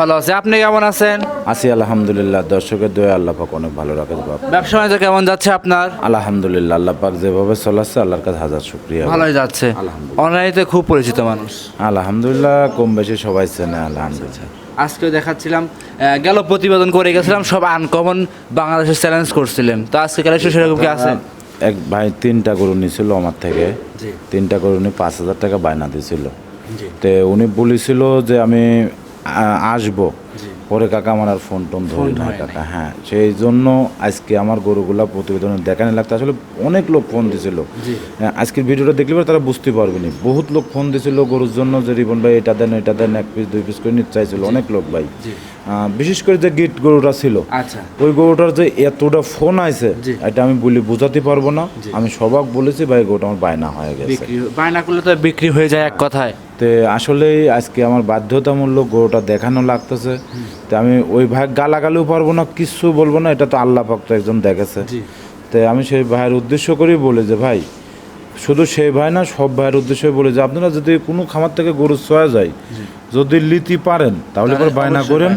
ভালো আছে। আপনি কেমন আছেন? আছি আলহামদুলিল্লাহ। দর্শকের দয়া আল্লাহ পাক অনেক ভালো রাখে বাপ ব্যবসা বাণিজ্য কেমন যাচ্ছে আপনার? আলহামদুলিল্লাহ আল্লাহ পাক যেভাবে চলাচ্ছে আল্লাহর কাছে হাজার শুক্রিয়া। ভালোই যাচ্ছে। অনলাইনে খুব পরিচিত মানুষ। আলহামদুলিল্লাহ কম বেশি সবাই চেনে আলহামদুলিল্লাহ। আজকে দেখাচ্ছিলাম গেল প্রতিবেদন করে গেছিলাম সব আনকমন বাংলাদেশের চ্যালেঞ্জ করছিলেন। তো আজকে কালেকশন সেরকম কি আছে? এক ভাই তিনটা গরু নিছিল আমার থেকে। তিনটা গরু নিয়ে পাঁচ হাজার টাকা বায়না দিয়েছিল তো উনি বলেছিল যে আমি আসব। পরে কাকা আমার আর ফোন টোন ধরি না কাকা হ্যাঁ। সেই জন্য আজকে আমার গরুগুলা প্রতিবেদনে দেখানি লাগতো আসলে অনেক লোক ফোন দিছিল। হ্যাঁ, আজকের ভিডিওটা দেখলে পরে তারা বুঝতে পারবে না। বহুত লোক ফোন দিছিল গরুর জন্য যে রিবন ভাই এটা দেন এটা দেন এক পিস দুই পিস করে নিতে চাইছিল। অনেক লোক ভাই। বিশেষ করে যে গিট গরুটা ছিল আচ্ছা। ওই গরুটার যে এতটা ফোন আছে এটা আমি বলি বোঝাতে পারব না। আমি সবাক বলেছি ভাই গরুটা আমার বায়না হয়ে গেছে। বায়না করলে তো বিক্রি হয়ে যায় এক কথায়। তে আসলেই আজকে আমার বাধ্যতামূলক গরুটা দেখানো লাগতেছে। তো আমি ওই ভাই গালাগালিও পারব না কিচ্ছু বলব না এটা তো আল্লাহ পাক তো একজন দেখেছে। তো আমি সেই ভাইয়ের উদ্দেশ্য করেই বলে যে ভাই শুধু সেই ভাই না সব ভাইয়ের উদ্দেশ্যে বলে যে আপনারা যদি কোনো খামার থেকে গরু ছোঁয়া যায় যদি লিতি পারেন তাহলে পরে বায়না করেন।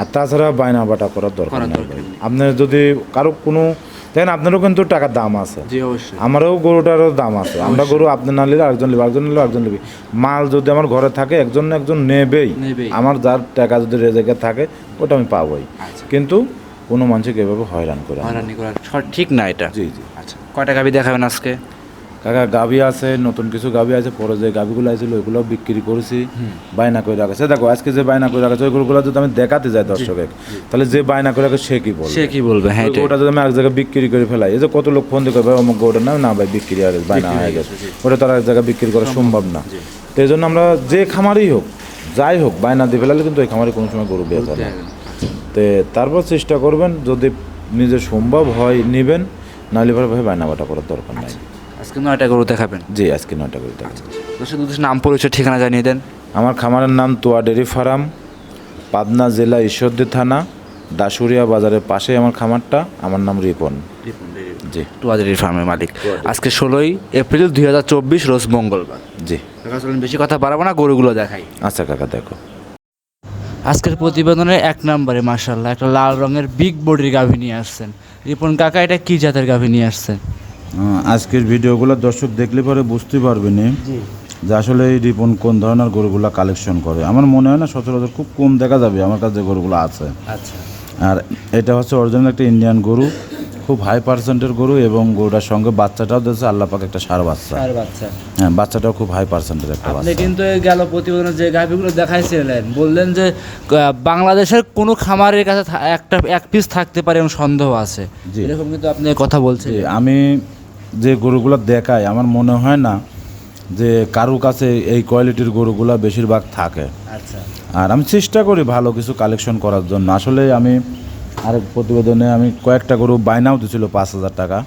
আর তাছাড়া বায়না বাটা করার দরকার নেই আপনার যদি কারও কোনো দেখেন আপনারও কিন্তু টাকার দাম আছে। আমারও গরুটারও দাম আছে। আমরা গরু আপনি না নিলে আরেকজন নেবে আরেকজন নিলে আরেকজন নেবে। মাল যদি আমার ঘরে থাকে একজন না একজন নেবেই। আমার যার টাকা যদি রেজেকে থাকে ওটা আমি পাবোই। আচ্ছা। কিন্তু কোনো মানুষকে এভাবে হয়রান করে হয়রানি ঠিক না এটা। জি জি। আচ্ছা কয়টা গাবি দেখাবেন আজকে? কাকা গাবি আছে নতুন কিছু গাবি আছে পরে যে গাবিগুলো আছিল ওইগুলো বিক্রি করেছি বায়না করে রাখেছে দেখো আজকে যে বায়না করে রাখেছে ওই গরুগুলো যদি আমি দেখাতে যাই দর্শকে তাহলে যে বায়না করে রাখে সে কি বলবে? সে কি বলবে? হ্যাঁ ওটা যদি আমি এক জায়গায় বিক্রি করে ফেলাই এই যে কত লোক ফোন দিয়ে ভাই অমুক গরুটা না না ভাই বিক্রি আর বায়না হয়ে গেছে। ওটা তো আর এক জায়গায় বিক্রি করা সম্ভব না। তো এই জন্য আমরা যে খামারই হোক যাই হোক বায়না দিয়ে ফেলালে কিন্তু ওই খামারে কোনো সময় গরু বেচা না। তো তারপর চেষ্টা করবেন যদি নিজে সম্ভব হয় নেবেন নাহলে পরে ভাই বায়না বাটা করার দরকার নাই। আজকে নয়টা গরু দেখাবেন। জি আজকে নয়টা করে দেখাচ্ছি দর্শক উদ্দেশ্যে নাম পরিচয় ঠিকানা জানিয়ে দেন। আমার খামারের নাম তোয়া ডেরি ফার্ম পাবনা জেলা ঈশ্বরদী থানা দাসুরিয়া বাজারের পাশে আমার খামারটা আমার নাম রিপন। জি। টুয়াজারি ফার্মের মালিক। আজকে ষোলোই এপ্রিল দুই হাজার চব্বিশ রোজ মঙ্গলবার। জি। কাকা চলেন বেশি কথা বাড়াবো না গরুগুলো দেখাই। আচ্ছা কাকা দেখো। আজকের প্রতিবেদনে এক নম্বরে মার্শাল্লাহ একটা লাল রঙের বিগ বডির গাভী নিয়ে আসছেন। রিপন কাকা এটা কি জাতের গাভী নিয়ে আসছেন? আজকের ভিডিওগুলো দর্শক দেখলে পরে বুঝতে পারবেন যে আসলে এই রিপন কোন ধরনের গরুগুলো কালেকশন করে। আমার মনে হয় না সচরাচর খুব কম দেখা যাবে আমার কাছে গরুগুলো আছে। আচ্ছা। আর এটা হচ্ছে অরিজিনাল একটা ইন্ডিয়ান গরু খুব হাই পার্সেন্টের গরু এবং গরুটার সঙ্গে বাচ্চাটাও দিয়েছে আল্লাহ পাক একটা সার বাচ্চা। আর বাচ্চা। হ্যাঁ বাচ্চাটাও খুব হাই পার্সেন্টের একটা আপনি বাচ্চা। কিন্তু এই গেল প্রতিবেদনে যে গাভীগুলো দেখাইছিলেন বললেন যে আহ, বাংলাদেশের কোনো খামারের কাছে থা- একটা এক পিস থাকতে পারে এবং সন্দেহ আছে। এরকম কিন্তু আপনি কথা বলছেন। যে আমি যে গরুগুলো দেখায় আমার মনে হয় না যে কারও কাছে এই কোয়ালিটির গরুগুলো বেশিরভাগ থাকে। আচ্ছা। আর আমি চেষ্টা করি ভালো কিছু কালেকশন করার জন্য। আসলে আমি আরেক প্রতিবেদনে আমি কয়েকটা গরু বায়নাও দিছিল পাঁচ হাজার টাকা।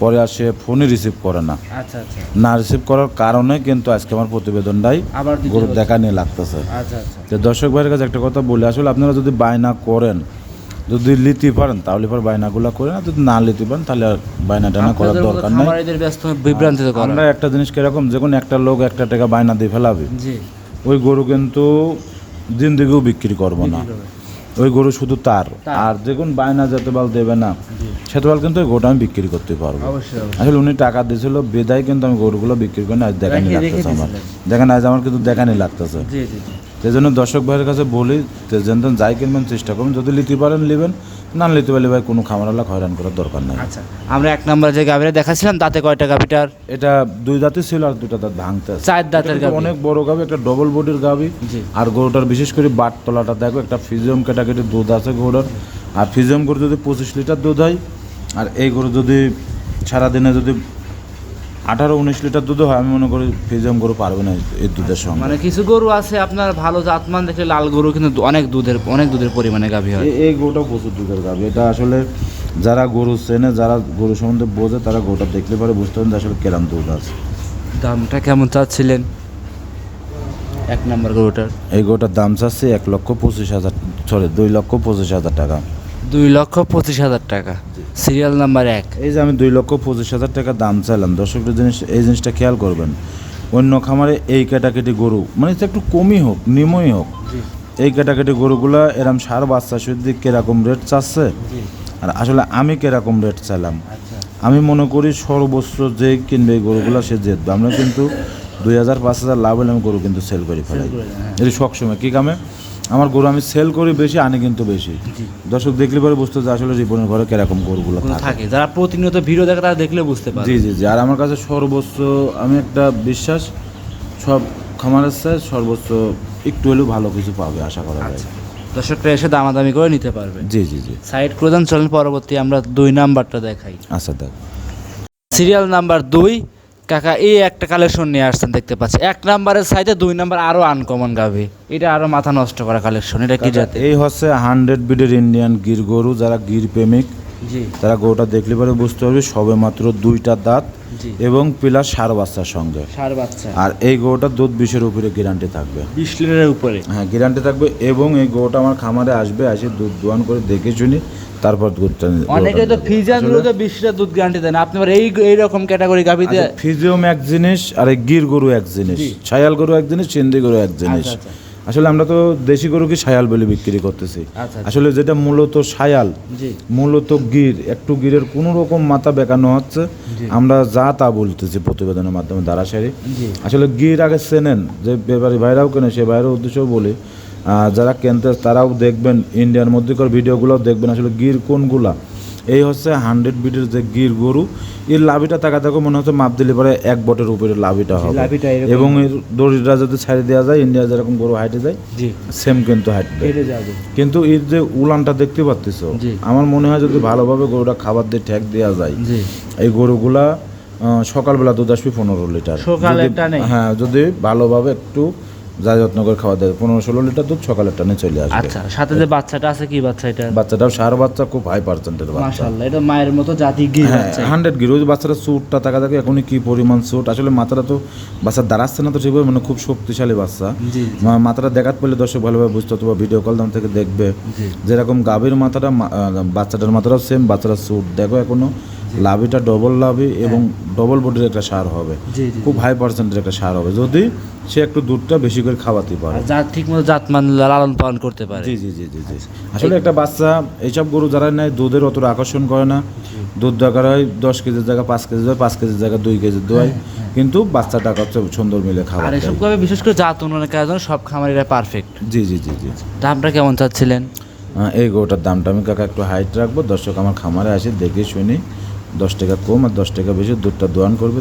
পরে আর সে ফোনই রিসিভ করে না। আচ্ছা আচ্ছা। না রিসিভ করার কারণে কিন্তু আজকে আমার প্রতিবেদনটাই আবার গরু দেখা নিয়ে লাগতেছে। আচ্ছা আচ্ছা। তো দর্শক ভাইয়ের কাছে একটা কথা বলি আসলে আপনারা যদি বায়না করেন যদি লিতে পারেন তাহলে পর বায়নাগুলো করে না যদি না লিতে পারেন তাহলে আর বায়না টানা করার দরকার নেই। বিভ্রান্তিত করা। আমরা একটা জিনিস কীরকম যে কোনো একটা লোক একটা টাকা বায়না দিয়ে ফেলাবে জি। ওই গরু কিন্তু দিন জিন্দিগিও বিক্রি করব না। ওই গরু শুধু তার। আর যে কোন বায়না যেতে বাল দেবে না সেতে বাল কিন্তু ওই গরুটা আমি বিক্রি করতে পারব। আসলে উনি টাকা দিয়েছিল বেদায় কিন্তু আমি গরুগুলো বিক্রি করি না আজ দেখানি লাগতেছে আমার। দেখেন আজ আমার কিন্তু দেখানি লাগতেছে। জি জি জি। সেই জন্য দর্শক ভাইয়ের কাছে বলি যে যেন তেন যাই কিনবেন চেষ্টা করুন। যদি লিতে পারেন নেবেন না লিতে পারলে ভাই কোনো খামারালা হয়রান করার দরকার নেই। আচ্ছা আমরা এক নম্বর যে গাভীরা দেখাছিলাম তাতে কয়টা গাভীটার এটা দুই দাঁতের ছিল আর দুটা দাঁত ভাঙতে চার দাঁতের গাভী। অনেক বড় গাভি একটা ডবল বডির গাভি। আর গরুটার বিশেষ করে বাট তলাটা দেখো একটা ফিজিয়াম কেটাকেটি দুধ আছে গরুটার। আর ফিজিয়াম গরু যদি পঁচিশ লিটার দুধ হয় আর এই গরু যদি সারাদিনে যদি আঠারো উনিশ লিটার দুধ হয় আমি মনে করি ফিজিয়াম গরু পারবে না এই দুধের সঙ্গে। মানে কিছু গরু আছে আপনার ভালো জাতমান দেখলে লাল গরু কিন্তু অনেক দুধের অনেক দুধের পরিমাণে গাভী হয়। এই গরুটাও প্রচুর দুধের গাভী। এটা আসলে যারা গরু চেনে যারা গরু সম্বন্ধে বোঝে তারা গরুটা দেখলে পরে বুঝতে পারেন যে আসলে কেরাম দুধ আছে। দামটা কেমন চাচ্ছিলেন? এক নম্বর গরুটার। এই গরুটার দাম চাচ্ছে এক লক্ষ পঁচিশ হাজার সরি দুই লক্ষ পঁচিশ হাজার টাকা। দুই লক্ষ পঁচিশ হাজার টাকা। সিরিয়াল নাম্বার এক। এই যে আমি দুই লক্ষ পঁচিশ হাজার টাকা দাম চাইলাম দর্শকদের জিনিস এই জিনিসটা খেয়াল করবেন। অন্য খামারে এই ক্যাটাকেটি গরু মানে একটু কমই হোক নিমই হোক এই ক্যাটাগরি গরুগুলা এরম সার বাচ্চা শুদ্ধি কীরকম রেট চাচ্ছে? আর আসলে আমি কীরকম রেট চাইলাম? আচ্ছা। আমি মনে করি সর্বোচ্চ যে কিনবে এই গরুগুলো সে জিতবে আমরা কিন্তু দুই হাজার পাঁচ হাজার লাভ হলে আমি গরু কিন্তু সেল করি ফেলাই। হ্যাঁ। এটি সবসময় কী কামে? আমার গরু আমি সেল করি বেশি আনি কিন্তু বেশি। দর্শক দেখলে পরে বুঝতে যে আসলে রিপনের ঘরে কীরকম গরুগুলো থাকে। যারা প্রতিনিয়ত ভিডিও দেখে তারা দেখলে বুঝতে পারে জি জি জি। আর আমার কাছে সর্বোচ্চ আমি একটা বিশ্বাস সব খামারের চাই সর্বোচ্চ একটু হলেও ভালো কিছু পাবে আশা করা যায়। আচ্ছা। দর্শকরা এসে দামাদামি করে নিতে পারবে। জি জি জি। সাইড করে দেন চলেন পরবর্তী আমরা দুই নাম্বারটা দেখাই। আচ্ছা দেখ। সিরিয়াল নাম্বার দুই কাকা এই একটা কালেকশন নিয়ে আসছেন দেখতে পাচ্ছি। এক নাম্বারের সাইজে দুই নাম্বার আরও আনকমন গাভি। এটা আরও মাথা নষ্ট করা কালেকশন এটা কি জাত এই হচ্ছে হান্ড্রেড বিডের ইন্ডিয়ান গির গরু যারা গির প্রেমিক। তারা গরুটা দেখলে পরে বুঝতে পারবে সবে মাত্র দুইটা দাঁত এবং পিলার সার বাচ্চার সঙ্গে। সার বাচ্চা। আর এই গরুটার দুধ বিষের উপরে গ্যারান্টি থাকবে। বিশ লিটারের উপরে। হ্যাঁ গ্যারান্টি থাকবে এবং এই গরুটা আমার খামারে আসবে এসে দুধ দোয়ান করে দেখে শুনি তারপর দুধটা নি- অনেকে তো গরুটা নেবে। ফিজার বিশ লিটার দুধ গ্যারান্টি দেন আপনি আবার এই রকম ক্যাটাগরি গাভি দিয়ে আচ্ছা, ফিজিওম এক জিনিস আর এই গির গরু এক জিনিস। ছায়াল গরু এক জিনিস সিন্ধি গরু এক জিনিস। আচ্ছা, আচ্ছা। আসলে আমরা তো দেশি গরুকে ছায়াল বলে বিক্রি করতেছি। আচ্ছা, আচ্ছা। আসলে যেটা মূলত ছায়াল জি। মূলত গির একটু গিরের কোনো রকম মাথা বেকানো হচ্ছে। আমরা যা তা বলতেছি প্রতিবেদনের মাধ্যমে জি। আসলে গির আগে চেনেন যে ব্যাপারী ভাইরাও কেনে সে ভাইয়ের উদ্দেশ্যও বলি। যারা কেনতে তারাও দেখবেন ইন্ডিয়ার মধ্যেকর ভিডিওগুলোও দেখবেন আসলে গির কোনগুলা। এই হচ্ছে হান্ড্রেড বিটের যে গির গরু। এর লাভিটা টাকা দেখো মনে হচ্ছে মাপ দিলে পরে এক বটের উপরে লাভিটা হবে। এবং এর দড়িটা যদি ছাড়ি দেওয়া যায় ইন্ডিয়া যেরকম গরু হাইটে যায় সেম কিন্তু যাবে কিন্তু এর যে উলানটা দেখতে পাচ্ছিস আমার মনে হয় যদি ভালোভাবে গরুটা খাবার দিয়ে ঠেক দেওয়া যায় এই গরুগুলা সকালবেলা দুধ আসবে পনেরো লিটার। সকালে হ্যাঁ যদি ভালোভাবে একটু যা যত্ন করে খাওয়া দেয় পনেরো ষোলো লিটার দুধ সকালের টানে চলে আসবে। আচ্ছা সাথে যে বাচ্চাটা আছে কি বাচ্চা এটা? বাচ্চাটাও সার বাচ্চা খুব হাই পার্সেন্টের বাচ্চা। মাশাআল্লাহ এটা মায়ের মতো জাতি গিয়ে হ্যাঁ বাচ্চা। হান্ড্রেড গিরো ওই বাচ্চাটা স্যুটটা টাকা থাকে এখনই কি পরিমাণ স্যুট আসলে মাথাটা তো বাচ্চা দাঁড়াচ্ছে না তো ঠিকভাবে মানে খুব শক্তিশালী বাচ্চা। মাথাটা দেখাত পেলে দর্শক ভালোভাবে বুঝতে অথবা ভিডিও কল দাম থেকে দেখবে। যেরকম গাভীর মাথাটা বাচ্চাটার মাথাটাও সেম বাচ্চাটা স্যুট দেখো এখনও লাভিটা ডবল লাভি এবং ডবল বডির একটা সার হবে। খুব হাই পার্সেন্টের একটা সার হবে। যদি সে একটু দুধটা বেশি করে খাওয়াতে পারে। জাত ঠিক মতো জাত মান লালন পালন করতে পারে। জি জি জি জি জি। আসলে একটা বাচ্চা এইসব গরু যারা নেয় দুধের অতটা আকর্ষণ করে না। দুধ দরকার হয় দশ কেজির জায়গা পাঁচ কেজি দেয় পাঁচ কেজির জায়গা দুই কেজি দোয়। কিন্তু বাচ্চাটা হচ্ছে সুন্দর মিলে খাওয়া আর এসব। ভাবে বিশেষ করে জাত উন্নয়নের কারণে সব খামারিরা পারফেক্ট জি জি জি জি। দামটা কেমন চাচ্ছিলেন? এই গরুটার দামটা আমি কাকা একটু হাইট রাখব। দর্শক আমার খামারে আসে দেখে শুনি। দশ টাকা কম আর দশ টাকা বেশি দুধটা দোয়ান করবে।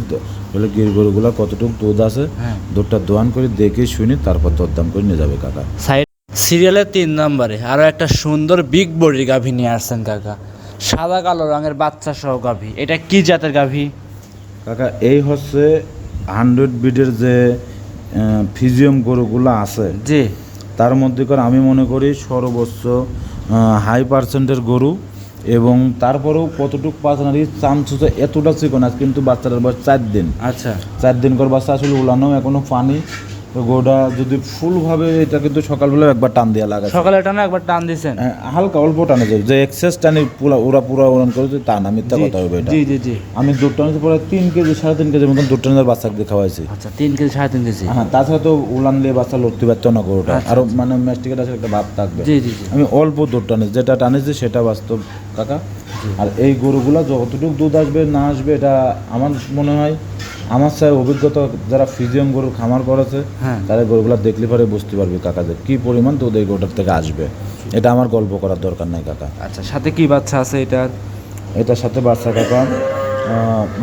বলে গির গরুগুলা কতটুকু দুধ আছে? হ্যাঁ। দুধটা দোয়ান করে দেখে শুনি তারপর দরদাম করে নিয়ে যাবে কাকা। সাইড সিরিয়ালের তিন নম্বরে আরও একটা সুন্দর বিগ বডির গাভী নিয়ে আসছেন কাকা। সাদা কালো রঙের বাচ্চা সহ গাভী। এটা কি জাতের গাভী? কাকা এই হচ্ছে হান্ড্রেড বিডের যে ফিজিয়াম গরুগুলো আছে। জি। তার মধ্যে করে আমি মনে করি সর্বোচ্চ হাই পার্সেন্টের গরু। এবং তারপরেও কতটুকু চান্স হচ্ছে এতটা চিকন আছে কিন্তু বাচ্চাটার বয়স চার দিন। আচ্ছা। চার দিন করে বাচ্চা আসলে উলানো এখনও পানি গোটা যদি ফুলভাবে এটা কিন্তু সকালবেলা একবার টান দেওয়া লাগে সকালে টানা একবার টান দিছেন? হালকা অল্প টানে যাবে যে এক্সেস টানে পুরা ওরা পুরা উড়ান করে তা না মিথ্যা কথা হবে এটা। জি জি জি। আমি দুধ টানিতে পরে তিন কেজি সাড়ে তিন কেজির মতন দুধ টানার বাচ্চাকে খাওয়াইছি। আচ্ছা তিন কেজি সাড়ে তিন কেজি? হ্যাঁ তাছাড়া তো উলান দিয়ে বাচ্চা লড়তে পারতো না গরুটা। আরও মানে ম্যাস্টিকেট আছে একটা ভাব থাকবে। জি জি আমি অল্প দুধ টানিছি যেটা টানেছি সেটা বাস্তব কাকা। আর এই গরুগুলা যতটুকু দুধ আসবে না আসবে এটা আমার মনে হয় আমার চাই অভিজ্ঞতা যারা ফিজিয়াম গরুর খামার করেছে হ্যাঁ। তারা গরুগুলা দেখলে পরে বুঝতে পারবে কাকাদের কি পরিমাণ দুধ এই গরুটার থেকে আসবে। এটা আমার গল্প করার দরকার নাই কাকা। আচ্ছা সাথে কি বাচ্চা আছে এটার? এটার সাথে বাচ্চা কাকা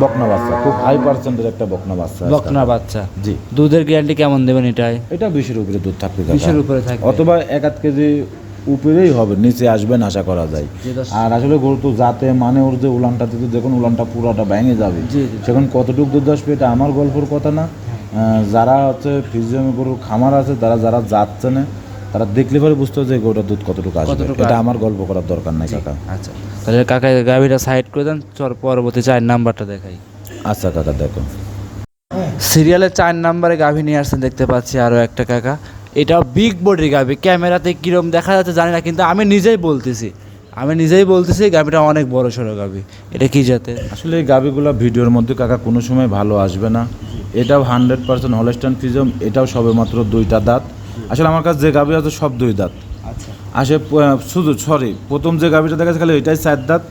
বকনা বাচ্চা খুব হাই পার্সেন্টের একটা বকনা বাচ্চা বকনা বাচ্চা? জি। দুধের গ্যারান্টি কেমন দেবেন এটাই এটা বিশের উপরে দুধ থাকবে বিশের উপরে থাকবে। অথবা এক আধ কেজি উপরেই হবে নিচে আসবেন আশা করা যায়। আর আসলে গরু তো যাতে মানে ওর যে উলানটা দিতে দেখুন উলানটা পুরাটা ভেঙে যাবে। সেখন কতটুকু দুধ আসবে এটা আমার গল্পের কথা না। যারা হচ্ছে ফিজিয়াম গরুর খামার আছে তারা যারা যাচ্ছে না তারা দেখলে পরে বুঝতে হবে যে গরুটার দুধ কতটুকু আসবে। এটা আমার গল্প করার দরকার নাই কাকা। আচ্ছা। তাহলে কাকা গাভীটা সাইড করে দেন চল পরবর্তী চার নাম্বারটা দেখাই। আচ্ছা কাকা দেখো। সিরিয়ালের চার নাম্বারে গাভী নিয়ে আসছেন দেখতে পাচ্ছি আরও একটা কাকা। এটাও বিগ বডির গাবি। ক্যামেরাতে কীরকম দেখা যাচ্ছে জানি না কিন্তু আমি নিজেই বলতেছি। আমি নিজেই বলতেছি গাবিটা অনেক বড় সড়ো গাবি। এটা কী যাতে আসলে এই গাবিগুলো ভিডিওর মধ্যে কাকা কোনো সময় ভালো আসবে না। এটাও হান্ড্রেড পার্সেন্ট হলস্টান ফিজম এটাও সবেমাত্র দুইটা দাঁত। আসলে আমার কাছে যে গাবি আছে সব দুই দাঁত। আচ্ছা। আসে শুধু সরি প্রথম যে গাভিটা দেখা খালি এটাই চার দাঁত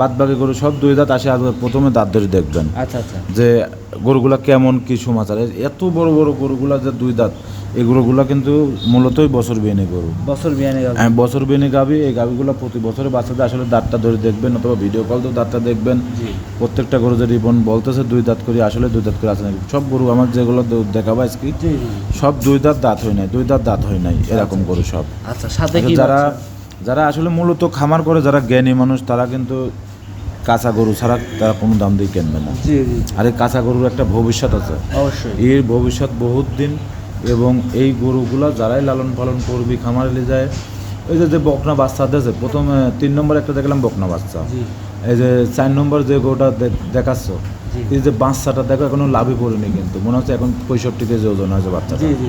বাদ বাকি গরু সব দুই দাঁত আসে আর প্রথমে দাঁত ধরে দেখবেন। আচ্ছা আচ্ছা। যে গরুগুলা কেমন কি সমাচার। এত বড় বড় গরুগুলা যে দুই দাঁত এই গরুগুলা কিন্তু মূলতই বছর বিয়ে গরু। বছর বিয়ানে হ্যাঁ বছর বিয়ে গাভি এই গাভিগুলো প্রতি বছরে বাচ্চাদের আসলে দাঁতটা ধরে দেখবেন অথবা ভিডিও কল তো দাঁতটা দেখবেন। প্রত্যেকটা গরু যে রিবন বলতেছে দুই দাঁত করে আসলে দুই দাঁত করে আছে নাকি। সব গরু আমার যেগুলো দেখাবো আজকে সব দুই দাঁত দাঁত হয় নাই দুই দাঁত দাঁত হয় নাই এরকম গরু সব। আচ্ছা সাথে আসলে কি যারা যারা আসলে মূলত খামার করে যারা জ্ঞানী মানুষ তারা কিন্তু কাঁচা গরু ছাড়া তারা কোনো দাম দিয়ে কিনবে না। আর এই কাঁচা গরুর একটা ভবিষ্যৎ আছে। অবশ্যই। এর ভবিষ্যৎ বহুত দিন এবং এই গরুগুলো যারাই লালন পালন করবি খামারে নিয়ে যায় এই যে যে বকনা বাচ্চা দিয়েছে প্রথমে তিন নম্বর একটা দেখলাম বকনা বাচ্চা। এই যে চার নম্বর যে গরুটা দেখাচ্ছ এই যে বাচ্চাটা দেখো এখনও লাভই পড়েনি কিন্তু। মনে হচ্ছে এখন পঁয়ষট্টি কেজি ওজন হয়েছে বাচ্চাটা জি।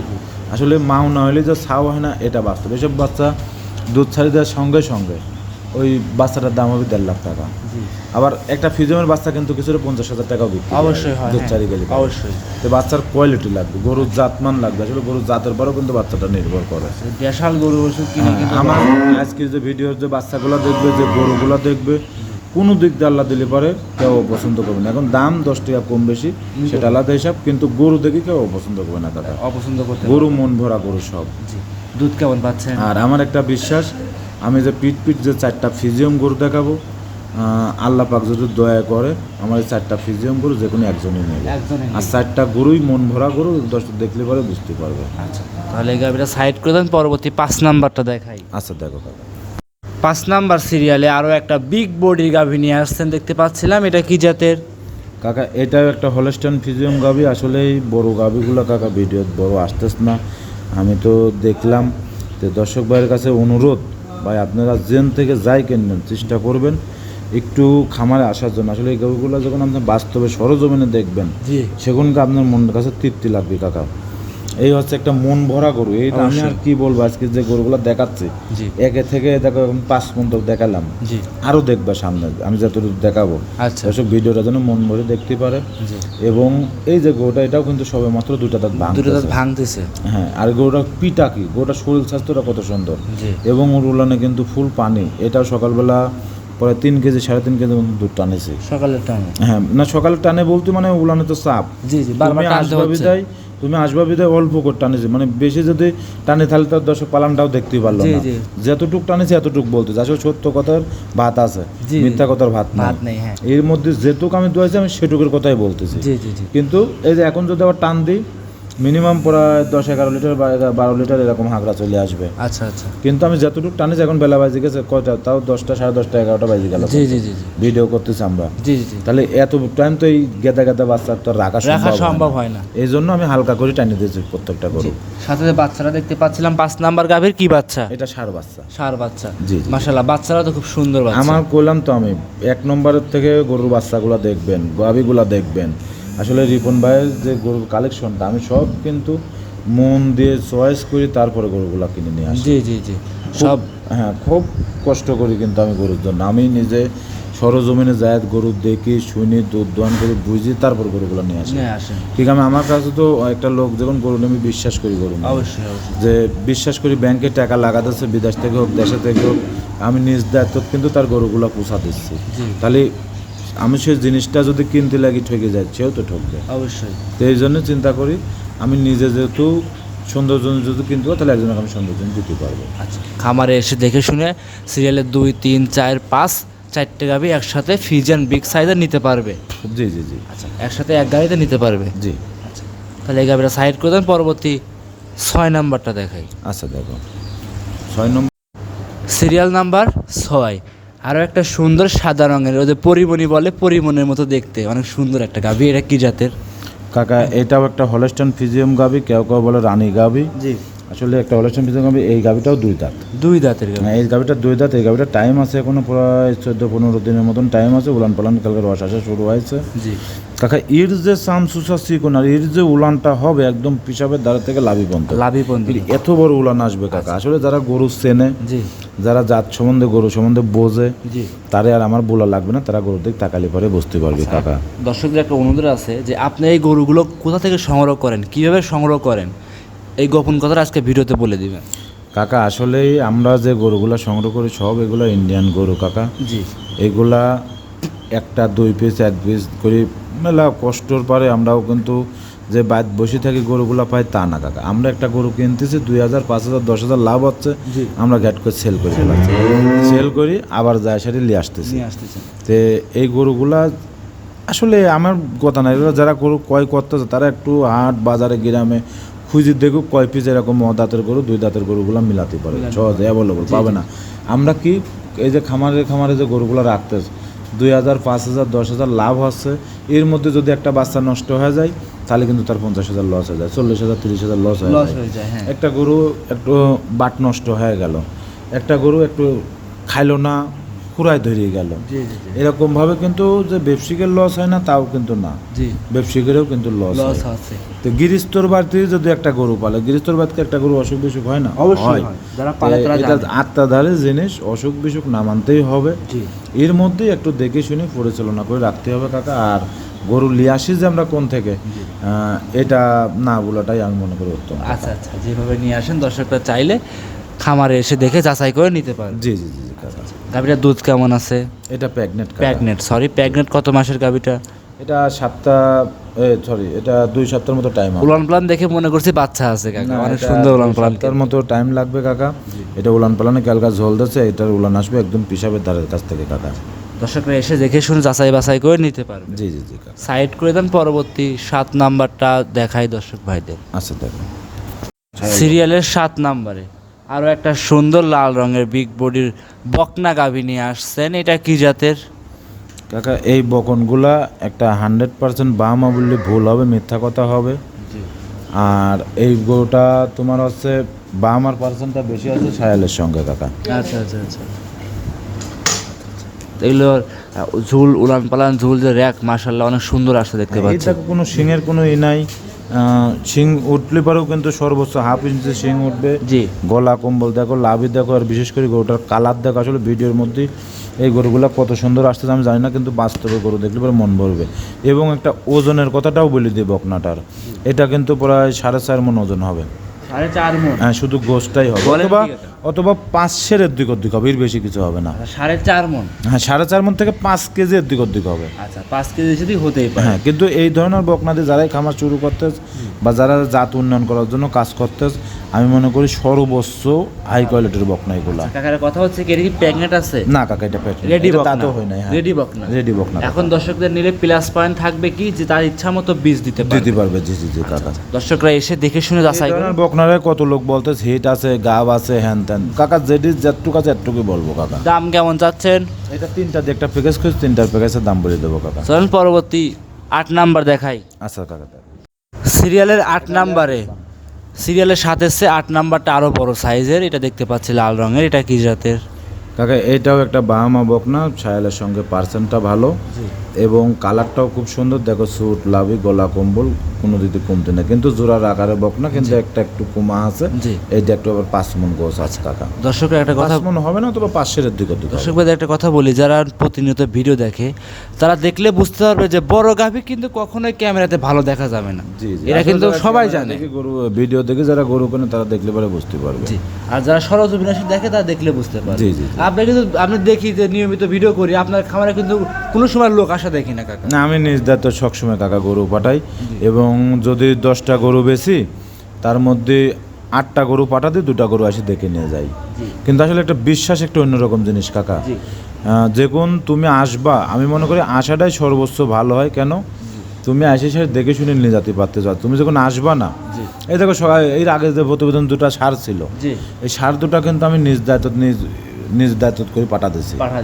আসলে মাও না হলে যে ছাও হয় না এটা বাস্তব। এসব বাচ্চা দুধ ছাড়ি দেওয়ার সঙ্গে সঙ্গে ওই বাচ্চাটার দাম হবে দেড় লাখ টাকা। আবার একটা ফিজমের বাচ্চা কিন্তু কিছুটা পঞ্চাশ হাজার টাকাও বিক্রি অবশ্যই দুধ হ্যাঁ, চারি গেলে। অবশ্যই। তো বাচ্চার কোয়ালিটি লাগবে গরুর জাতমান লাগবে। আসলে গরুর জাতের পরেও কিন্তু বাচ্চাটা নির্ভর করে। দেশাল গরু ওষুধ কিনে হ্যাঁ, আমার আজকে যে ভিডিওর যে বাচ্চাগুলো দেখবে যে গরুগুলো দেখবে কোনো দিক দিয়ে আল্লাহ দিলে পরে কেউ পছন্দ করবে না। এখন দাম দশ টাকা কম বেশি সেটা আলাদা হিসাব কিন্তু গরু দেখে কেউ পছন্দ করবে না দাদা। অপছন্দ করতে গরু মন ভরা গরু সব। জি। দুধ কেমন পাচ্ছেন? আর আমার একটা বিশ্বাস আমি যে পিট পিট যে চারটা ফিজিয়াম গরু দেখাবো আল্লাহ পাক যদি দয়া করে আমার এই চারটা ফিজিয়াম গরু যে কোনো একজনই নেবে। একজনে আর চারটা গরুই মন ভরা গরু দশটা দেখলে পরে বুঝতে পারবে। আচ্ছা তাহলে এই গাড়িটা সাইড করে দেন পরবর্তী পাঁচ নাম্বারটা দেখাই। আচ্ছা দেখো পাঁচ নাম্বার সিরিয়ালে আরও একটা বিগ বডির গাভী নিয়ে আসছেন দেখতে পাচ্ছিলাম এটা কি জাতের? কাকা এটাও একটা হলস্টান ফিজিয়াম গাবি আসলে এই বড় গাবিগুলো কাকা ভিডিও বড় আসতেছ না। আমি তো দেখলাম যে দর্শক ভাইয়ের কাছে অনুরোধ ভাই আপনারা জেন থেকে যাই কিনবেন চেষ্টা করবেন একটু খামারে আসার জন্য। আসলে এই গরুগুলো যখন আপনি বাস্তবে সরজমিনে দেখবেন সেগুলোকে সেগুনকে আপনার মনের কাছে তৃপ্তি লাগবে কাকা। এই হচ্ছে একটা মন ভরা গরু। এই আমি আর কি বলব আজকে যে গরুগুলো দেখাচ্ছি একে থেকে দেখো এখন পাঁচ পর্যন্ত দেখালাম। জি। আরও দেখবে সামনে আমি যতটুকু দেখাবো। আচ্ছা। ভিডিওটা যেন মন ভরে দেখতে পারে। এবং এই যে গরুটা এটাও কিন্তু সবে মাত্র দুটা দাঁত দুটো দাঁত ভাঙতেছে। হ্যাঁ আর গরুটা পিটা কি? গরুটা শরীর স্বাস্থ্যটা কত সুন্দর। এবং ওর উলানে কিন্তু ফুল পানি। এটাও সকালবেলা পরে তিন কেজি সাড়ে তিন কেজি দুধ টানেছে। সকালের টানে। হ্যাঁ না সকালের টানে বলতে মানে উলানে তো চাপ। জি জি বারবার তুমি টানতে হচ্ছে। তুমি আসবা বিদায় অল্প করে টানেছে। মানে বেশি যদি টানে তাহলে তার দর্শক পালানটাও দেখতেই পারল না। যতটুক টানেছে এতটুক বলতে আসলে সত্য কথার ভাত আছে। মিথ্যা কথার ভাত না নেই হ্যাঁ। এর মধ্যে যেটুক আমি দোয়াইছি আমি সেটুকের কথাই বলতেছি। কিন্তু এই যে এখন যদি আবার টান দিই মিনিমাম প্রায় দশ এগারো লিটার বা বারো লিটার এরকম হাঁকড়া চলে আসবে। আচ্ছা আচ্ছা। কিন্তু আমি যতটুকু টানেছি এখন বেলা বাজে গেছে কয়টা? তাও দশটা সাড়ে দশটা এগারোটা বাজে গেল। জি জি জি ভিডিও করতেছি আমরা। জি জি তাহলে এত টাইম তো এই গেদা গেদা বাচ্চা তো রাখা রাখা সম্ভব হয় না। এই জন্য আমি হালকা করে টানিয়ে দিয়েছি প্রত্যেকটা গরু। সাথে বাচ্চারা দেখতে পাচ্ছিলাম পাঁচ নাম্বার গাভীর কি বাচ্চা? এটা সার বাচ্চা। সার বাচ্চা। জি, জি। মাশাল্লাহ বাচ্চারা তো খুব সুন্দর বাচ্চা। আমার করলাম তো আমি এক নম্বরের থেকে গরুর বাচ্চাগুলো দেখবেন গাভিগুলা দেখবেন। আসলে রিপন ভাইয়ের যে গরুর কালেকশনটা আমি সব কিন্তু মন দিয়ে চয়েস করি তারপরে গরুগুলা কিনে নিয়ে আসি। জি জি জি। সব হ্যাঁ খুব কষ্ট করি কিন্তু আমি গরুর জন্য। আমি নিজে সরজমিনে যায় গরু দেখি শুনি দুধ দোয়ান করে বুঝি তারপর গরুগুলো নিয়ে আসি। ঠিক আছে আমার কাছে তো একটা লোক যখন গরু আমি বিশ্বাস করি গরু অবশ্যই যে বিশ্বাস করি ব্যাংকে টাকা লাগাতেছে বিদেশ থেকে হোক দেশে থেকে হোক আমি নিজ দায়িত্ব কিন্তু তার গরুগুলো পোষা দিচ্ছি। তাহলে আমি সেই জিনিসটা যদি কিনতে লাগি ঠকে যায় সেও তো ঠকবে। অবশ্যই। তো এই জন্য চিন্তা করি আমি নিজে যেহেতু সৌন্দর্য যদি কিনতে পারি তাহলে একজনকে আমি সৌন্দর্য দিতে পারব। আচ্ছা। খামারে এসে দেখে শুনে সিরিয়ালে দুই তিন চার পাঁচ চারটে গাভি একসাথে ফিজিয়ান বিগ সাইজের নিতে পারবে। জি জি জি। আচ্ছা একসাথে এক গাড়িতে নিতে পারবে? জি। আচ্ছা। তাহলে এই গাভিটা সাইড করে দেন পরবর্তী ছয় নাম্বারটা দেখাই। আচ্ছা দেখো। ছয় নম্বর। সিরিয়াল নাম্বার ছয়। আরও একটা সুন্দর সাদা রঙের ওদের পরিমণি বলে পরিমণের মতো দেখতে। অনেক সুন্দর একটা গাভি এটা কি জাতের? কাকা এটাও একটা হলস্টন ফিজিয়াম গাবি কেউ কেউ বলে রানী গাবি। জি। আসলে একটা হলস্টান ফিজিয়াম গাবি এই গাবিটাও দুই দাঁত। দুই দাঁতের গাভি হ্যাঁ, এই গাবিটা দুই দাঁত এই গাবিটা টাইম আছে এখনও প্রায় চোদ্দ পনেরো দিনের মতন টাইম আছে উলান পালান কালকে রস আসা শুরু হয়েছে। জি। কাকা এর যে সামসুসা চিকন আর এর যে উলানটা হবে একদম পিসাবের দ্বারা থেকে লাভি পর্যন্ত লাভি পন্থী। এত বড় উলান আসবে কাকা আসলে যারা গরু চেনে জি। যারা জাত সম্বন্ধে গরু সম্বন্ধে বোঝে জি। তারে আর আমার বলা লাগবে না তারা গরুর দিক তাকালি পরে বুঝতে পারবে কাকা। দর্শকদের একটা অনুরোধ আছে যে আপনি এই গরুগুলো কোথা থেকে সংগ্রহ করেন? কীভাবে সংগ্রহ করেন? এই গোপন কথাটা আজকে ভিডিওতে বলে দিবেন। কাকা আসলেই আমরা যে গরুগুলা সংগ্রহ করি সব এগুলো ইন্ডিয়ান গরু কাকা। জি। এগুলা একটা দুই পিস এক পিস করি মেলা কষ্টর পরে আমরাও কিন্তু যে বাদ বসে থাকি গরুগুলা পাই তা না কাকা। আমরা একটা গরু কিনতেছি দুই হাজার পাঁচ হাজার দশ হাজার লাভ হচ্ছে আমরা গ্যাট করে সেল করি। সেল করি আবার যায় সেটি নিয়ে আসতেছি। তে এই গরুগুলা আসলে আমার কথা না এগুলো যারা গরু ক্রয় করতেছে তারা একটু হাট বাজারে গ্রামে খুঁজে দেখুক কয় পিস এরকম দাঁতের গরু দুই দাঁতের গরুগুলো মিলাতে পারে। সহজে অ্যাভেলেবল পাবে না। আমরা কি এই যে খামারে খামারে যে গরুগুলো রাখতেছে দুই হাজার পাঁচ হাজার দশ হাজার লাভ হচ্ছে এর মধ্যে যদি একটা বাচ্চা নষ্ট হয়ে যায় তাহলে কিন্তু তার পঞ্চাশ হাজার লস হয়ে যায় চল্লিশ হাজার তিরিশ হাজার লস হয়ে যায় হয়ে। একটা গরু একটু বাট নষ্ট হয়ে গেল। একটা গরু একটু খাইলো না খুঁড়ায় ধরিয়ে গেল। এরকম ভাবে কিন্তু যে ব্যবসায়িকের লস হয় না তাও কিন্তু না। ব্যবসায়িকেরও কিন্তু লস লস আছে। তো গিরিস্তর বাড়িতে যদি একটা গরু পালে গিরিস্তর বাড়িতে একটা গরু অসুখ বিসুখ হয় না? অবশ্যই। হয়। আত্মাধারে জিনিস অসুখ বিসুখ না মানতেই হবে। এর মধ্যেই একটু দেখে শুনে পরিচালনা করে রাখতে হবে কাকা। আর গরু লিয়ে আসি যে আমরা কোন থেকে? এটা না বলাটাই আমি মনে করি উত্তম। আচ্ছা আচ্ছা। যেভাবে নিয়ে আসেন দর্শকরা চাইলে খামারে এসে দেখে যাচাই করে নিতে পারবে জি জি জি গাভিটার দুধ কেমন আছে? এটা প্যাগনেট প্যাগনেট সরি প্যাগনেট কত মাসের গাভিটা? এটা সাতটা সরি এটা দুই সপ্তাহের মতো টাইম উলান প্লান দেখে মনে করছি বাচ্চা আছে কাকা। অনেক সুন্দর উলান প্লান। সপ্তাহের মতো টাইম লাগবে কাকা। এটা উলান পালানে ক্যালকা ঝোল দিচ্ছে এটার উলান আসবে একদম পিসাবের ধারের কাছ থেকে কাকা। দর্শকরা এসে দেখে শুনে যাচাই বাছাই করে নিতে পারবে। জি জি জি সাইড করে দেন পরবর্তী সাত নাম্বারটা দেখাই দর্শক ভাইদের। আচ্ছা দেখো। সিরিয়ালের সাত নাম্বারে। আরও একটা সুন্দর লাল রঙের বিগ বডির বকনা গাভী নিয়ে আসছেন। এটা কি জাতের? কাকা এই বকনগুলা একটা হান্ড্রেড পার্সেন্ট বাহামা বললে ভুল হবে মিথ্যা কথা হবে। আর এই গোটা তোমার হচ্ছে বাহামার পার্সেন্টটা বেশি আছে সায়ালের সঙ্গে কাকা। আচ্ছা আচ্ছা আচ্ছা। এগুলো ঝুল উলান পালান ঝুল যে র্যাক মাসাল্লাহ অনেক সুন্দর আসছে দেখতে পাচ্ছি। কোনো সিংয়ের কোনো ই নাই। শিং উঠলে পরেও কিন্তু সর্বোচ্চ হাফ ইঞ্চি শিং উঠবে। জি। গলা কম্বল দেখো লাভি দেখো আর বিশেষ করে গরুটার কালার দেখো আসলে ভিডিওর মধ্যে এই গরুগুলো কত সুন্দর আসতেছে আমি জানি না কিন্তু বাস্তবে গরু দেখলে পরে মন ভরবে। এবং একটা ওজনের কথাটাও বলে দিই বকনাটার এটা কিন্তু প্রায় সাড়ে চার মন ওজন হবে। হ্যাঁ শুধু গোষ্ঠটাই হবে। অথবা? অথবা পাঁচ সের দিক দিক হবে এর বেশি কিছু হবে না। সাড়ে চার মন। হ্যাঁ সাড়ে চার মন থেকে পাঁচ কেজি দিক দিক হবে। আচ্ছা পাঁচ কেজি যদি হতেই পারে। হ্যাঁ কিন্তু এই ধরনের বকনাদি যারাই খামার শুরু করতে বা যারা জাত উন্নয়ন করার জন্য কাজ করতে আমি মনে করি সর্বোচ্চ হাই কোয়ালিটির বকনা এগুলা। কাকার কথা হচ্ছে কি এটা কি আছে? না কাকা এটা পেট রেডি বকনা। দাঁতও হয় হ্যাঁ। রেডি বকনা। রেডি বকনা এখন দর্শকদের নিলে প্লাস পয়েন্ট থাকবে কি যে তার ইচ্ছা মতো বীজ দিতে পারবে? দিতে পারবে জি জি জি কাকা। দর্শকরা এসে দেখে শুনে যাচাই করে ধরনের বকনারে কত লোক বলতে হিট আছে গাব আছে হ্যান ত্যান। কাকা যেটি যেটুকু আছে এটুকুই বলব কাকা। দাম কেমন চাচ্ছেন? এটা তিনটা একটা প্যাকেজ খুঁজ তিনটার প্যাকেজের দাম বলে দেবো কাকা। চলুন পরবর্তী আট নাম্বার দেখাই। আচ্ছা কাকা সিরিয়ালের আট নাম্বারে। সিরিয়ালের সাথে এসছে আট নাম্বারটা আরও বড় সাইজের এটা দেখতে পাচ্ছি লাল রঙের এটা কি জাতের? কাকা এটাও একটা বাহামা বকনা ছায়ালের সঙ্গে পার্সেন্টটা ভালো। এবং কালারটাও খুব সুন্দর। দেখো স্যুট লাভি গলা কম্বল কোনো দিতে কমতে না। কিন্তু জোড়ার আকারে বক না কিন্তু একটা একটু কমা আছে। এইটা একটু আবার পাঁচ মন গোছ আছে কাকা। দর্শকরা একটা কথা মন হবে না তবে পাঁচশের দিকে। দর্শক ভাইদের একটা কথা বলি যারা প্রতিনিয়ত ভিডিও দেখে তারা দেখলে বুঝতে পারবে যে বড় গাভী কিন্তু কখনোই ক্যামেরাতে ভালো দেখা যাবে না। জি জি। এরা কিন্তু সবাই জানে। গরু ভিডিও দেখে যারা গরু কেনে তারা দেখলে পরে বুঝতে পারবে। জি। আর যারা সরজমিন এসে দেখে তারা দেখলে বুঝতে পারবে। জি, জি। আপনি কিন্তু আপনি দেখি যে নিয়মিত ভিডিও করি আপনার খামারে কিন্তু কোনো সময় লোক আসা দেখি না কাকা? না আমি নিজ দায়িত্ব সবসময় কাকা গরু পাঠাই এবং যদি দশটা গরু বেশি তার মধ্যে আটটা গরু পাঠাতে দুটা গরু আসে দেখে নিয়ে যাই। কিন্তু আসলে একটা বিশ্বাস একটা অন্যরকম জিনিস কাকা। যখন তুমি আসবা আমি মনে করি আসাটাই সর্বোচ্চ ভালো হয়। কেন? তুমি আসে সে দেখে শুনে নিয়ে যেতে পারতে চাও তুমি যখন আসবা না এই দেখো সবাই এর আগে যে প্রতিবেদন দুটা সার ছিল এই সার দুটা কিন্তু আমি নিজ দায়িত্ব নিজ নিজ দায়িত্ব করে পাঠাতেছি। পাঠা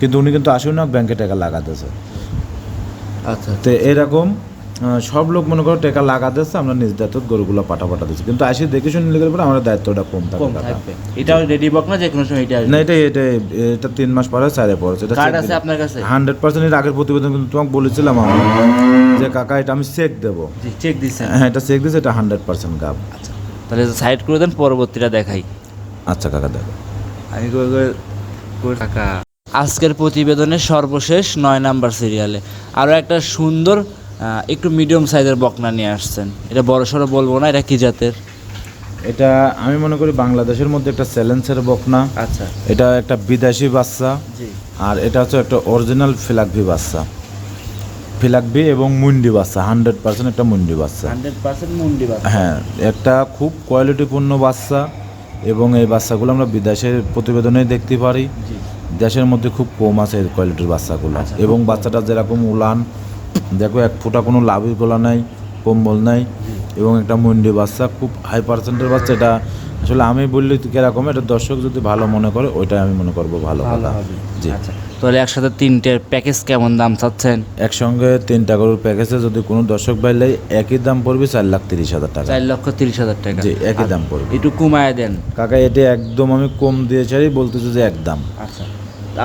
কিন্তু উনি কিন্তু আসেও না ব্যাংকে টাকা লাগাতেছে। আচ্ছা তো এরকম সব লোক মনে করো টাকা লাগাতেছে আমরা নিজ দায়িত্ব গরুগুলো পাঠা পাঠা দিচ্ছি কিন্তু আসি দেখে শুনে নিলে পরে আমার দায়িত্বটা কম। থাকবে। এটাও রেডি বক না যে কোনো সময় এটা না এটা এটা এটা তিন মাস পরে চারে পড়েছে। এটা কার্ড আছে আপনার কাছে? হান্ড্রেড পার্সেন্ট এর আগের প্রতিবেদন কিন্তু তোমাকে বলেছিলাম আমি। যে কাকা এটা আমি চেক দেবো। চেক দিচ্ছেন হ্যাঁ এটা চেক দিচ্ছে এটা হান্ড্রেড পার্সেন্ট গাব। আচ্ছা তাহলে সাইড করে দেন পরবর্তীটা দেখাই। আচ্ছা কাকা দেখো। আমি টাকা আজকের প্রতিবেদনের সর্বশেষ নয় নাম্বার সিরিয়ালে আরও একটা সুন্দর একটু মিডিয়াম সাইজের বকনা নিয়ে আসছেন। এটা বড় সড়ো বলব না এটা কি জাতের? এটা আমি মনে করি বাংলাদেশের মধ্যে একটা চ্যালেঞ্জের বকনা। আচ্ছা। এটা একটা বিদেশি বাচ্চা। আর এটা হচ্ছে একটা অরিজিনাল ফিলাকভি বাচ্চা। ফিলাকভি এবং মুন্ডি বাচ্চা হান্ড্রেড পার্সেন্ট একটা মুন্ডি বাচ্চা। হান্ড্রেড পার্সেন্ট মুন্ডি বাচ্চা। হ্যাঁ একটা খুব কোয়ালিটিপূর্ণ বাচ্চা। এবং এই বাচ্চাগুলো আমরা বিদেশের প্রতিবেদনে দেখতে পারি। দেশের মধ্যে খুব কম আছে এই কোয়ালিটির বাচ্চাগুলো। আচ্ছা, এবং বাচ্চাটা যেরকম উলান দেখো এক ফোঁটা কোনো লাভের গোলা নাই কম্বল নাই এবং একটা মুন্ডি বাচ্চা খুব হাই পার্সেন্টের বাচ্চা এটা আসলে আমি বললি কীরকম এটা দর্শক যদি ভালো মনে করে ওইটাই আমি মনে করব ভালো ভালো কথা। জি। আচ্ছা তাহলে একসাথে তিনটের প্যাকেজ কেমন দাম চাচ্ছেন? একসঙ্গে তিনটা গরুর প্যাকেজে যদি কোনো দর্শক ভাই লাই একই দাম পড়বে চার লাখ তিরিশ হাজার টাকা। চার লক্ষ তিরিশ হাজার টাকা। জি একই দাম পড়বে। একটু কমায় দেন। কাকা এটা একদম আমি কম দিয়ে চাই বলতেছি যে একদম আচ্ছা।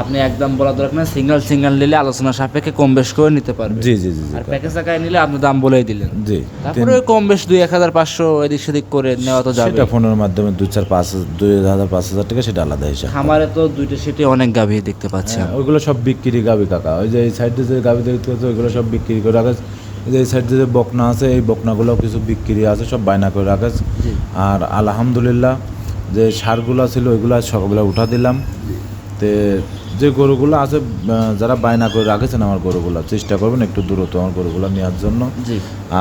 আপনি একদম বলা দরকার না সিঙ্গেল সিঙ্গেল নিলে আলোচনা সাপেক্ষে কম বেশ করে নিতে পারবে। জি জি জি আর প্যাকেজ আকারে নিলে আপনি দাম বলেই দিলেন। জি তারপরে কম বেশ দুই এক হাজার পাঁচশো এদিক সেদিক করে নেওয়া তো যাবে সেটা ফোনের মাধ্যমে দুই চার পাঁচ দুই হাজার পাঁচ হাজার টাকা সেটা আলাদা হিসাব। খামারে তো দুইটা সেটে অনেক গাভী দেখতে পাচ্ছি হ্যাঁ, ওইগুলো সব বিক্রি গাবি কাকা। ওই যে এই সাইডে যে গাবি দেখতে পাচ্ছ ওইগুলো সব বিক্রি করে রাখে। এই যে এই সাইডে যে বকনা আছে এই বকনাগুলো কিছু বিক্রি আছে সব বায়না করে রাখা। আর আলহামদুলিল্লাহ যে সারগুলো ছিল ওইগুলো আজ সকালবেলা উঠা দিলাম। তে যে গরুগুলো আছে যারা বায়না করে রাখেছেন আমার গরুগুলো চেষ্টা করবেন একটু দূরত্ব আমার গরুগুলো নেওয়ার জন্য।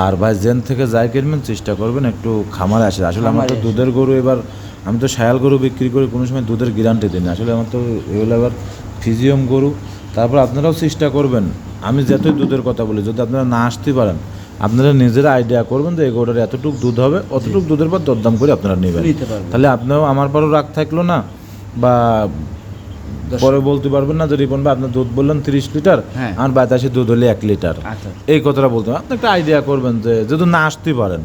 আর ভাই জেন থেকে যাই কিনবেন চেষ্টা করবেন একটু খামারে আসে। আসলে আমার তো দুধের গরু এবার আমি তো শায়াল গরু বিক্রি করি কোনো সময় দুধের গ্যারান্টি দিই না। আসলে আমার তো এগুলো এবার ফিজিয়াম গরু। তারপর আপনারাও চেষ্টা করবেন। আমি যতই দুধের কথা বলি যদি আপনারা না আসতে পারেন আপনারা নিজেরা আইডিয়া করবেন যে এই গরুটার এতটুকু দুধ হবে অতটুকু দুধের পর দরদাম করে আপনারা নেবেন। তাহলে আপনারাও আমার পরও রাগ থাকল না বা পরে বলতে পারবেন না যে রিপন ভাই আপনার দুধ বললেন তিরিশ লিটার হ্যাঁ। আর বাতাসে দুধ হলে এক লিটার আচ্ছা এই কথাটা বলতে। আপনি একটা আইডিয়া করবেন যে যদি না আসতে পারেন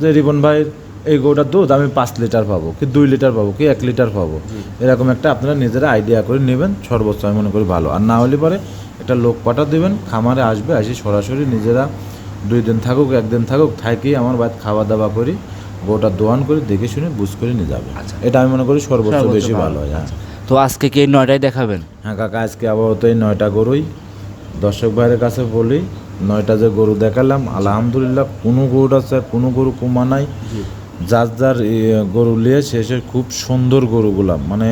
যে রিপন ভাইয়ের এই গরুটার দুধ আমি পাঁচ লিটার পাবো কি দুই লিটার পাবো কি এক লিটার পাবো এরকম একটা আপনারা নিজেরা আইডিয়া করে নেবেন সর্বোচ্চ আমি মনে করি ভালো আর না হলে পরে একটা লোক পাঠা দেবেন খামারে আসবে আসি সরাসরি নিজেরা দুই দিন থাকুক একদিন থাকুক থাকি আমার বাড়িতে খাওয়া দাওয়া করি গোটা দোয়ান করে দেখে শুনে বুঝ করে নিয়ে যাবে আচ্ছা। এটা আমি মনে করি সর্বোচ্চ বেশি ভালো। ভালো হয় হ্যাঁ তো আজকে কি এই নয়টাই দেখাবেন? হ্যাঁ কাকা আজকে আপাতত এই নয়টা গরুই। দর্শক ভাইয়ের কাছে বলি নয়টা যে গরু দেখালাম আলহামদুলিল্লাহ কোনো গরুটা স্যার কোনো গরু কমা নাই। যার যার গরু নিয়ে শেষে খুব সুন্দর গরুগুলা। মানে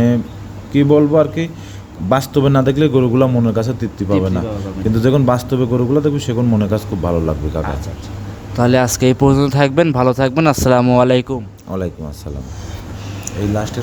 কি বলব আর কি বাস্তবে না দেখলে গরুগুলা মনের কাছে তৃপ্তি পাবে না। কিন্তু যখন বাস্তবে গরুগুলা দেখবি সেখন মনের কাছে খুব ভালো লাগবে কাকা। আচ্ছা আচ্ছা। তাহলে আজকে এই পর্যন্ত থাকবেন ভালো থাকবেন আসসালামু আলাইকুম। ওয়ালাইকুম আসসালাম। এই লাস্টের